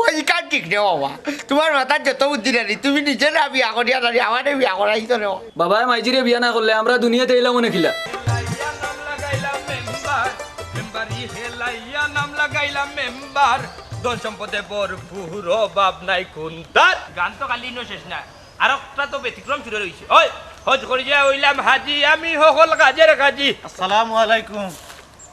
ওই কাজ ঠিক নে বাবা। তোমার মাথার যত বুদ্ধি নানি তুমি নিজে না বিয়া করিয়া নানি আমারে বিয়া করাইছো রে বাবায় মাইজিরে বিয়া না করলে আমরা দুনিয়াতে এলাম মনে খিলা নাম লাগাইলাম মেম্বার মেম্বারি হেলাইয়া নাম লাগাইলাম মেম্বার ধন সম্পদে ভরপুর অভাব নাই কোন তার গান তো খালি ইনো শেষ না আর একটা তো ব্যতিক্রম শুরু রয়েছে ওই হজ করি যা হইলাম হাজি আমি সকল কাজের কাজী আসসালামু আলাইকুম।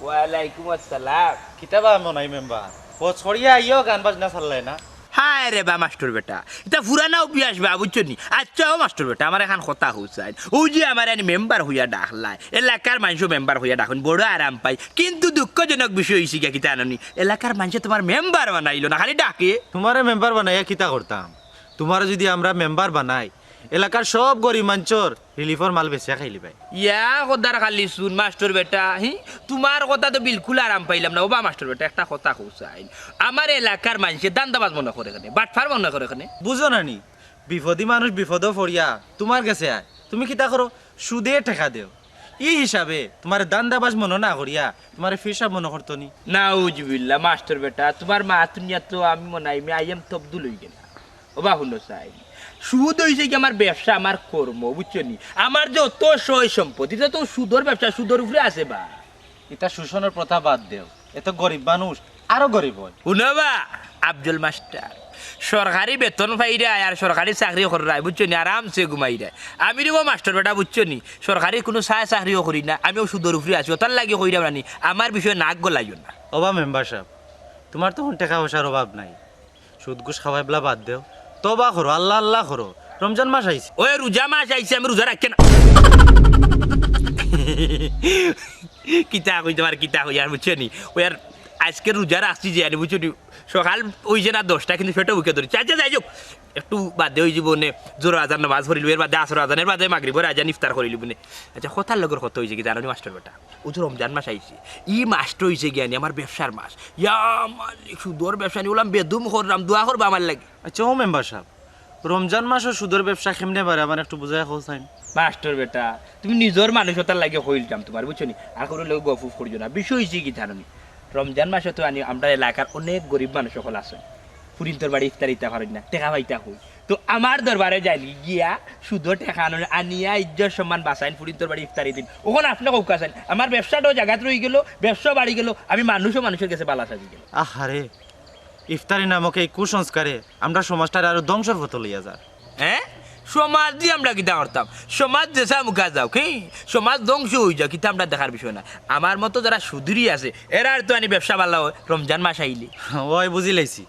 ওয়ালাইকুম আসসালাম। কিতাবা মনাই মেম্বার। ও ছড়িয়া আইও গান বাজনা চাললাই না। হায় রে বা মাস্টার বেটা এটা পুরানা অভ্যাস বা বুঝছ নি আচ্ছা ও মাস্টার বেটা আমার এখন কথা হইসাই ও যে আমার এনে মেম্বার হইয়া ডাকলাই এলাকার মানুষ মেম্বার হইয়া ডাকুন বড় আরাম পাই। কিন্তু দুঃখজনক বিষয় হইছে গিয়া কিতা আননি এলাকার মানুষ তোমার মেম্বার বানাইলো না খালি ডাকে। তোমারে মেম্বার বানাইয়া কিতা করতাম? তোমার যদি আমরা মেম্বার বানাই এলাকার সব গরিব মাঞ্চর রিলিফর মাল বেচিয়া খাইলি পাই ইয়া কদার খালি শুন মাস্টার বেটা হি? তোমার কথা তো বিলকুল আরাম পাইলাম না। ওবা মাস্টার বেটা একটা কথা কৌসাই আমার এলাকার মানুষে দান্দাবাজ মনে করে এখানে বাটফার মনে করে এখানে বুঝো না নি বিপদী মানুষ বিপদ ফরিয়া তোমার কাছে আয়। তুমি কিতা করো? সুদে ঠেকা দেও। ই হিসাবে তোমার দান্দাবাজ মনে না করিয়া তোমার ফিসাব মনে করতো নি। নাউজবিল্লা মাস্টার বেটা তোমার মা তুনিয়া তো আমি মনে হয় আমি আইএম তবদুল হই গেলা ওবা শুনো চাই সুদ হয়েছে কি আমার ব্যবসা আমার কর্ম বুঝছ নি? আমার যত সয় সম্পত্তি এটা তো সুদর ব্যবসা সুদর উপরে আছে বা। এটা শোষণের প্রথা বাদ দেও। এত গরিব মানুষ আরও গরিব হয়। শুনবা আব্দুল মাস্টার সরকারি বেতন পাইরা আর সরকারি চাকরি করাই বুঝছ নি? আরামসে ঘুমাই দেয় আমি রিব মাস্টার বেটা বুঝছ নি? সরকারি কোনো চায় চাকরিও করি না আমিও সুদর উপরে আছি ওটার লাগে কইরা রানি আমার বিষয়ে নাক গলাইও না। অভাব মেম্বার সাহেব তোমার তখন টাকা পয়সার অভাব নাই। সুদ ঘুষ খাওয়াই বাদ দেও। তবা করো আল্লাহ আল্লাহ করো। রমজান মাস আইছে। ওই রোজা মাস আইছে আমি রোজা রাখছে না। কিতা কই তোমার কিতা কই আর বুঝছ নি ওই আর আজকে রোজা রাখছি যে বুঝছ সকাল ওই যে না দশটা কিন্তু সেটা উকে ধরি চাচা যাই যোগ একটু বাদে ওই জীবনে জোর আজান নামাজ পড়িল এর বাদে আসর আজানের বাদে মাগরি পরে আজান ইফতার করিল বুনে। আচ্ছা কথার লগর কত হয়েছে কি জানো মাস্টার বেটা? ও যে রমজান মাস আইছে ই মাস্টার হয়েছে জ্ঞানী আমার ব্যবসার মাস। ইয়া মালিক সুদর ব্যবসা নিয়ে বললাম বেদুম করলাম দোয়া করবা আমার লাগে। আচ্ছা ও মেম্বার সাহেব রমজান মাসও সুদের ব্যবসা কেমনে পারে আমার একটু বুঝাই খোঁজাইন মাস্টার বেটা তুমি নিজের মানুষতার লাগে হইলতাম তোমার বুঝছ নি? আর কোনো লোক গফুফ করিও না। বিষয় হয়েছে কি জানি রমজান মাসে তো আনি আমরা এলাকার অনেক গরিব মানুষ সকল আছে। ফুরিন্তর বাড়ি ইফতার ইতা পারেন না টেকা পাইতা হই তো আমার দরবারে যাই গিয়া শুধু টেকা আনো আনিয়া ইজ্জত সম্মান বাঁচাইন ফুরিন্তর বাড়ি ইফতারি দিন। ওখানে আপনাকে কৌকাছেন আমার ব্যবসাটাও জায়গাত রয়ে গেল ব্যবসা বাড়ি গেল আমি মানুষও মানুষের কাছে বালা সাজি গেল আহারে ইফতারি নামক এই কুসংস্কারে আমরা সমাজটার আরও ধ্বংসর পথ লইয়া যার হ্যাঁ? সমাজ দিয়ে আমরা কিতা করতাম? সমাজ দেশা মুখা যাও কি? সমাজ ধ্বংস হয়ে যাও কিতা আমরা দেখার বিষয় না। আমার মতো যারা সুধুরি আছে এরা আর তো আনি ব্যবসা ভালো হয় রমজান মাস আইলে। ওই বুঝি লাইছি।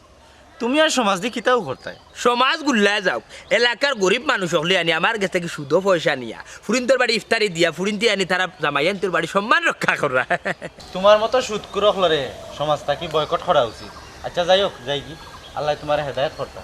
তুমি আর সমাজ দিয়ে কিতাও করতাই? সমাজ গুল্লায় যাও। এলাকার গরিব মানুষ হলে আনি আমার কাছ থেকে সুদো পয়সা নিয়া। ফুরিন্তর বাড়ি ইফতারি দিয়া ফুরিন্তি আনি তারা জামাইয়ান্তর বাড়ি সম্মান রক্ষা করা। তোমার মতো সুদ কুরকলরে সমাজটা কি বয়কট করা উচিত। আচ্ছা যাই হোক যাই কি। আল্লাহ তোমার হেদায়ত করতা।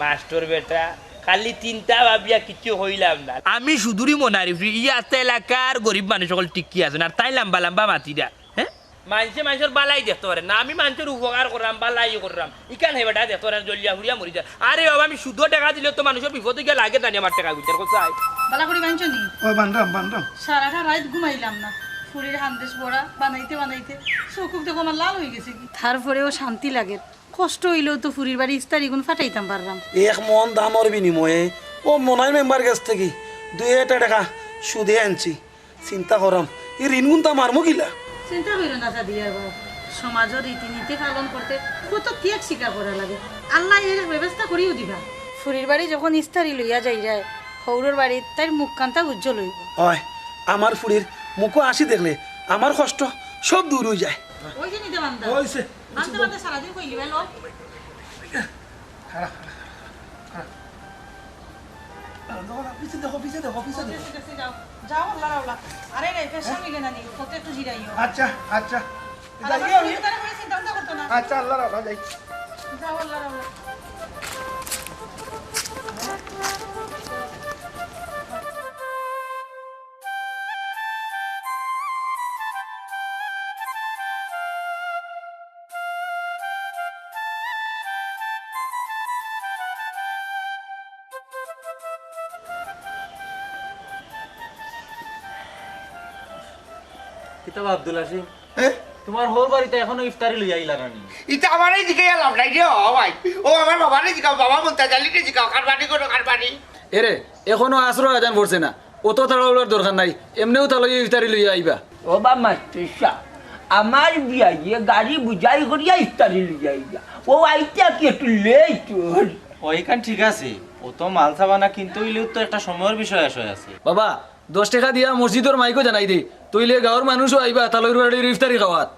মাস্টার বেটা খালি চিন্তা ভাবিয়া কিছু হইলাম না। আমি শুধুই মনারি ইয়াতে এলাকার গরিব মানুষ সকল টিকি আছেন আর তাই লাম্বা লাম্বা মাতিরা হ্যাঁ মানুষে মানুষের বালাই দেখতে পারে না আমি মানুষের উপকার করলাম বালাই করলাম ইকান হে বেটা দেখতে পারে জলিয়া হুড়িয়া মরি যায়। আরে বাবা আমি শুধু টাকা দিলে তো মানুষের বিপদে গিয়ে লাগে জানি আমার টাকা বিচার কোথায় বালা করে বানছো নি? ও বান্দাম বান্দাম সারাটা রাত ঘুমাইলাম না। ফুলের হান্দেশ বড়া বানাইতে বানাইতে চকুক দেখো আমার লাল হয়ে গেছে তারপরেও শান্তি লাগে। কষ্ট হইলেও তো ফুরির বাড়ি ইস্তারি গুণ ফাটাইতাম পারলাম। এক মন দামর বিনিময়ে ও মনাই মেম্বার কাছ থেকে দুই একটা টাকা সুদে আনছি। চিন্তা করাম এই ঋণ গুণ তা মারমো কিলা চিন্তা করিল না সাদিয়ার বাবা সমাজের রীতিনীতি পালন করতে কত ত্যাগ স্বীকার করা লাগে। আল্লাহ এর ব্যবস্থা করিও দিবা। ফুরির বাড়ি যখন ইস্তারি লইয়া যাই যায় সৌরর বাড়ি তার মুখ কান্তা উজ্জ্বল হইব। হয় আমার ফুড়ির মুখো আসি দেখলে আমার কষ্ট সব দূর হয়ে যায়। ওই যে নিতে বান্ধা সারাদিন কইলি ভালো একটু আচ্ছা আচ্ছা। আচ্ছা আল্লাহ রাখা যাই। যাও আল্লাহ রাউলা কিতাব আব্দুল আসিম তোমার হোর বাড়িতে এখনও ইফতারি লইয়া আইলা রানি ইটা আমারে জিকে লাভ নাই রে ও ভাই। ও আমার বাবারে জিকাও বাবা মন্তা জালিকে জিকাও কারবানি করো কারবানি এরে এখনও আশ্রয় আজান পড়ছে না। অত তাড়াহুড়ার দরকার নাই এমনিও তাহলে ইফতারি লইয়া আইবা। ওবা মাস্টার আমার বিয়াইয়ে গাড়ি বুঝাই করিয়া ইফতারি লইয়া ও আইটা কি একটু লেট ওইখান ঠিক আছে। ও তো মাল সাবানা কিনতে হইলেও তো একটা সময়ের বিষয় আসে আছে বাবা দশ টাকা দিয়া মসজিদর মাইকও জানাই দে। তইলে গাঁৱৰ মানুহো আহিবা তালৈর বাড়ির ইফতারি খাওয়াত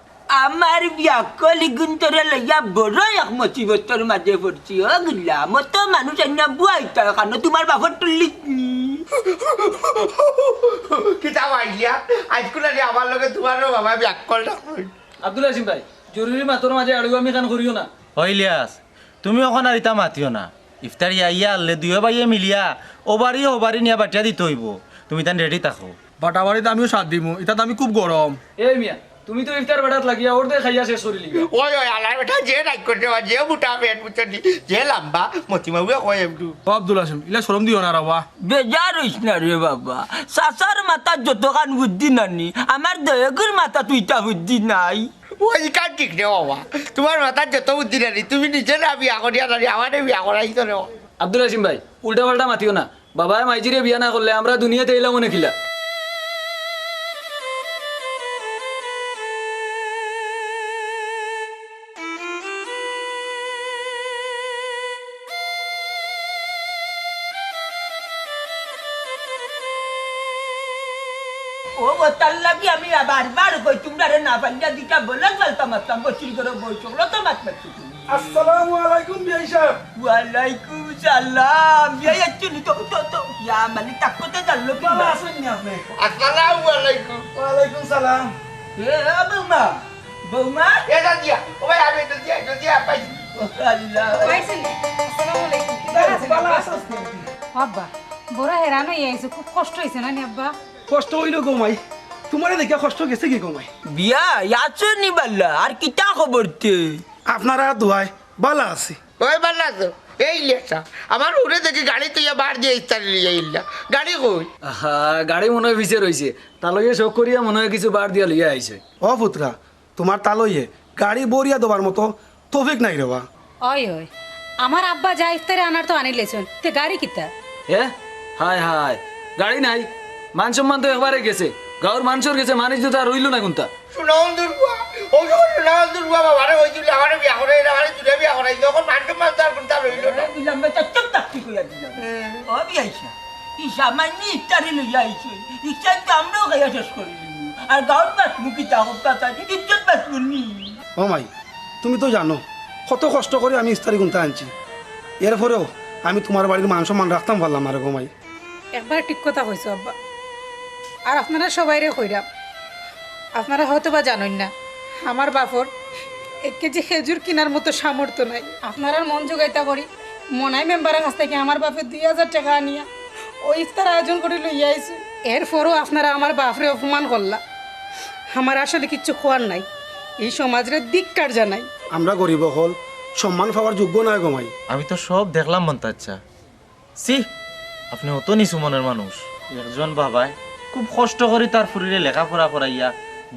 আমার বিয়া কলি গুন্তরে লইয়া বড় এক মুসিবতর মাঝে পড়ছি ও গুলা মতো মানুষ আইনা বুয়াইতা কেন তোমার বাপর তুললি কিতা ভাইলিয়া আজকুল আমার লগে তোমারও বাবা ব্যাক করল আব্দুল হাসিম ভাই জরুরি মাতর মাঝে আড়িও আমি কান করিও না। হইলিয়াস তুমি ওখান আর ইতা মাতিও না। ইফতারি আইয়া আনলে দুয়ে বাইয়ে মিলিয়া ও বাড়ি ও বাড়ি নিয়ে বাটিয়া দিতে হইব। তুমি তান রেডি থাকো। বাটাবাড়িতে আমিও সাথ দিমু এটাতে আমি খুব গরম। এই মিয়া তুমি তো ইফতার বেড়াত লাগিয়া ওর দে খাইয়া শেষ করিলি ওই ওই আলার বেটা যে রাগ করতে পারে যে মোটা পেট বুঝছি যে লম্বা মতিমাবুয়ে কয় একটু। ও আব্দুল হাসিম ইলা সরম দিও না রাবা বেজার হইস না রে বাবা। সাসার মাথা যতখান বুদ্ধি নানি আমার দয়কের মাথা তুইটা বুদ্ধি নাই। ওই কাজ ঠিক রে বাবা? তোমার মাথার যত বুদ্ধি নানি তুমি নিজে না বিয়া করিয়া নানি আমারে বিয়া করাই তো রে আব্দুল হাসিম ভাই উল্টা পাল্টা মাতিও না। বাবাই মাইজিরে বিয়া না করলে আমরা দুনিয়াতে এলাম মনে ও তার লাগি আমি বারবার কই তোমরা রে না পাইলা দিটা বলে চলতাম আসতাম বসির করে বই চলো তো মাত তুমি আসসালামু আলাইকুম বিয়াই সাহেব। ওয়ালাইকুম সালাম। ইয়া একচুয়ালি তো তো তো ইয়া মানে তাকতে জানলো কি নি? আপনি? আসসালামু আলাইকুম। ওয়ালাইকুম সালাম। এ বৌমা বৌমা। এটা দিয়া ও ভাই আমি দিয়া দিয়া পাই আল্লাহ। বড় হেরান হয়ে খুব কষ্ট হয়েছে না নি আব্বা? কষ্ট হইল গোমাই তোমারে দেখে কষ্ট গেছে কি গোমাই বিয়া আছো নি বাল্লা আর কিটা খবর তে? আপনারা দোয়াই ভালো আছি। ওই বাল্লা তো এই লেখা আমার উড়ে দেখি গাড়ি তুই বার দিয়ে ইস্তারি লিয়ে ইল্লা গাড়ি কই? আহা, গাড়ি মনে হয় পিছে রয়েছে তালৈয়ে শখ করিয়া মনে হয় কিছু বার দিয়া লইয়া আইছে। ও পুত্রা তোমার তালইয়ে গাড়ি বরিয়া দেবার মতো তৌফিক নাই রেবা ওই ওই আমার আব্বা যা ইফতারে আনার তো আনিলেছেন তে গাড়ি কিতা? হে? হায় হায় গাড়ি নাই। মান সম্মান তো একবারে গেছে। গাঁৱৰ মানুষের গেছে মানিস তো আর রইল না কোনটা? সুনাম দুর্গা ও যখন সুনাম দুর্গা বাবারে ওই তুলে আমার বিয়া করে আমার তুলে বিয়া করাই যখন মানুষ মানুষ আর কোনটা রইল না। দিলাম বেটা চুপ থাকতে কইয়া দিলাম। ও বিয়াইছা ই সামান্য ইফতারি লইয়া আইছে। ইফতার তো আমরাও খাইয়া শেষ আর গাঁর মুখি ইজ্জত ও মাই তুমি তো জানো কত কষ্ট করে আমি ইস্তারি গুনতে আনছি। এরপরেও আমি তোমার বাড়ির মান সম্মান রাখতাম পারলাম আর গোমাই। একবার ঠিক কথা কইছো আব্বা। আর আপনারা সবাইরে কইরাম আপনারা হয়তো বা জানেন না আমার বাপর এক কেজি খেজুর কেনার মতো সামর্থ্য নাই। আপনারা মন জোগাইতা করি মনাই মেম্বারের কাছ থেকে আমার বাপের দুই হাজার টাকা আনিয়া ওই ইফতার আয়োজন করে লইয়া আইছি। এরপরও আপনারা আমার বাপরে অপমান করলা। আমার আসলে কিচ্ছু খোয়ার নাই। এই সমাজের দিককার জানাই। আমরা গরিব হল সম্মান পাওয়ার যোগ্য নয় গোমাই আমি তো সব দেখলাম মন্তাচ্ছা। সি আপনি অত নিচু মনের মানুষ। একজন বাবাই খুব কষ্ট করে তার ফুরিরে লেখাপড়া করাইয়া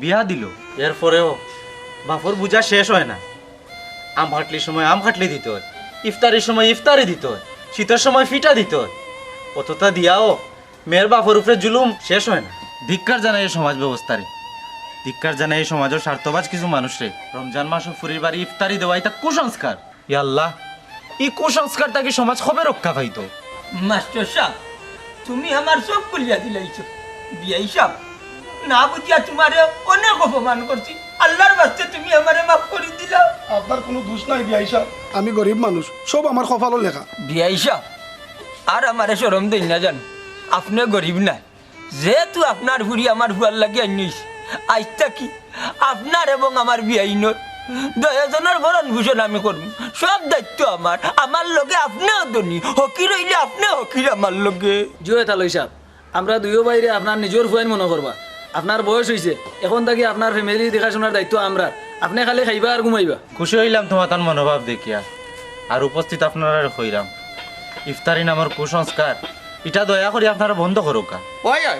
বিয়া দিল। এরপরেও বাপর বুঝা শেষ হয় না। আম খাটলির সময় আম খাটলি দিত ইফতারির সময় ইফতারি দিত শীতের সময় ফিটা দিত অতটা দিয়াও মেয়ের বাপর উপরে জুলুম শেষ হয় না। ধিক্কার জানাই এই সমাজ ব্যবস্থারে। ধিক্কার জানাই এই সমাজের স্বার্থবাজ কিছু মানুষরে রমজান মাসে ফুরির বাড়ি ইফতারি দেওয়া এটা কুসংস্কার। ইয়াল্লাহ এই কুসংস্কারটা কি সমাজ কবে রক্ষা পাইতো? মাস্টার সাহেব, তুমি আমার সব কুলিয়া দিলাইছো। বিয়াই সাহেব না বুঝিয়া তোমারে অনেক অপমান করছি। আল্লাহর বাস্তে তুমি আমারে মাফ করে দিলাও আপনার কোনো দোষ নাই বিয়াইসা আমি গরিব মানুষ সব আমার কপালও লেখা। বিয়াই সাহেব আর আমারে সরম দেই না জান। আপনি গরিব না। যেহেতু আপনার ভুড়ি আমার ভুয়ার লাগে আনিস আইতা কি আপনার এবং আমার বিয়াইনর দয়াজনের ভরণ ভূষণ আমি করব। সব দায়িত্ব আমার। আমার লগে আপনিও ধনী হকি রইলে আপনি হকির আমার লগে। জুয়ে তালই সাহ আমরা দুইও বাইরে আপনার নিজের ফুয়াইন মনে করবা। আপনার বয়স হয়েছে এখন থাকি আপনার ফ্যামিলি দেখাশোনার দায়িত্ব আমরা। আপনি খালি খাইবা আর ঘুমাইবা। খুশি হইলাম তোমার তার মনোভাব দেখিয়া। আর উপস্থিত আপনারা হইলাম। ইফতারি নামের কুসংস্কার এটা দয়া করে আপনারা বন্ধ করুকা ওই ওই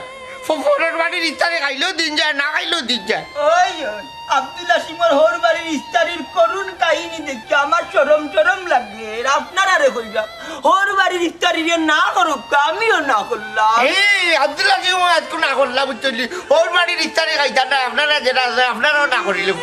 ফোনের বাড়ির ইস্তারি খাইলেও দিন যায় না খাইলেও দিন যায়। ওই আব্দুল আসিমর হোর বাড়ির ইস্তারির করুণ কাহিনী দেখি আমার চরম চরম লাগে আপনার আরে কইবা হোর বাড়ির ইস্তারির না করুক আমিও না করলাম। এই আব্দুল্লাহ সিং আজকে না করলাম বুঝলি হোর বাড়ির ইস্তারি খাইতাম না আপনারা যেটা আছে আপনারাও না করিলাম